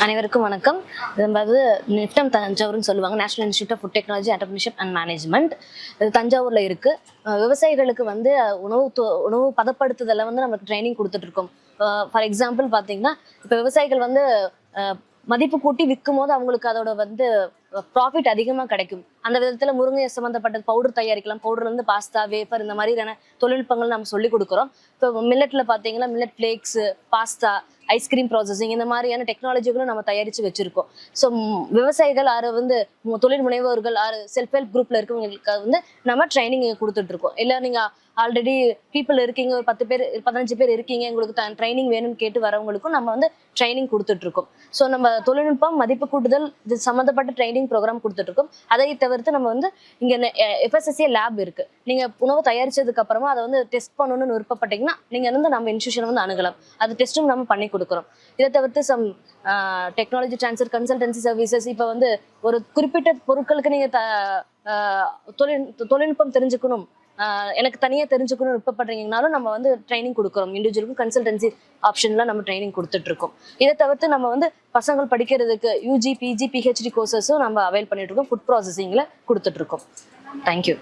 அனைவருக்கும் வணக்கம். அதாவது நிஃப்டம் தஞ்சாவூர்னு சொல்லுவாங்க. National institute of food technology entrepreneurship and management இது தஞ்சாவூரில் இருக்குது விவசாயிகளுக்கு வந்து உணவு தொ- உணவு பதப்படுத்துதலை வந்து நமக்கு ட்ரைனிங் கொடுத்துட்ருக்கோம். ஃபார் எக்ஸாம்பிள் பார்த்தீங்கன்னா இப்போ விவசாயிகள் வந்து மதிப்பு கூட்டி விற்கும் போது அவங்களுக்கு அதோட வந்து ப்ராஃபிட் அதிகமாக கிடைக்கும். அந்த விதத்தில் முருங்கை சம்மந்தப்பட்ட பவுடர் தயாரிக்கலாம் பவுடர்லேருந்து பாஸ்தா வேஃபர் இந்த மாதிரியான தொழில்நுட்பங்கள் நம்ம சொல்லிக் கொடுக்குறோம். இப்போ மில்லட்டில் பார்த்தீங்கன்னா millet flakes pasta ice cream processing இந்த மாதிரியான டெக்னாலஜிகளும் நம்ம தயாரித்து வச்சுருக்கோம். ஸோ விவசாயிகள் ஆறு வந்து தொழில் முனைவோர்கள் ஆறு செல்ஃப் ஹெல்ப் குரூப்பில் இருக்கவங்களுக்கு வந்து நம்ம ட்ரைனிங் கொடுத்துட்ருக்கோம் இல்லை நீங்கள் ஆல்ரெடி பீப்புள் இருக்கீங்க ஒரு பத்து பேர் பதினஞ்சு பேர் இருக்கீங்க உங்களுக்கு ட்ரைனிங் வேணும்னு கேட்டு வரவங்களுக்கும் நம்ம வந்து ட்ரைனிங் கொடுத்துட்ருக்கோம் ஸோ நம்ம தொழில்நுட்பம் மதிப்பு கூட்டுதல் இது சம்மந்தப்பட்ட ட்ரைனிங் ப்ரோக்ராம் கொடுத்துட்ருக்கோம். அதை தவிர்த்து நம்ம வந்து இங்கே எஃப்எஸ்எஸ்ஏ லேப் இருக்கு. நீங்கள் உணவு தயாரிச்சதுக்கு அப்புறமா அதை வந்து டெஸ்ட் பண்ணணும்னு விருப்பப்பட்டீங்கன்னா நீங்கள் வந்து நம்ம இன்ஸ்டியூஷன் வந்து அணுகலாம். அது டெஸ்ட்டும் நம்ம பண்ணி கொடுக்குறோம். இதை தவிர்த்து some technology transfer consultancy services இப்போ வந்து ஒரு குறிப்பிட்ட பொருட்களுக்கு நீங்கள் த தொழில் தொழில்நுட்பம் தெரிஞ்சுக்கணும். எனக்கு தனியாக தெரிஞ்சுக்கணும்னு விருப்பப்படுறீங்கனாலும் நம்ம வந்து ட்ரைனிங் கொடுக்குறோம். இண்டிவிஜுவலுக்கும் கன்சல்டன்சி ஆப்ஷன்லாம் நம்ம ட்ரைனிங் கொடுத்துட்ருக்கோம். இதை தவிர்த்து நம்ம வந்து பசங்கள் படிக்கிறதுக்கு யூஜி பிஜி பிஹெச்டி கோர்சஸும் நம்ம அவைல் பண்ணிட்டு இருக்கோம். ஃபுட் ப்ராசஸிங்கில் கொடுத்துட்ருக்கோம். தேங்க்யூ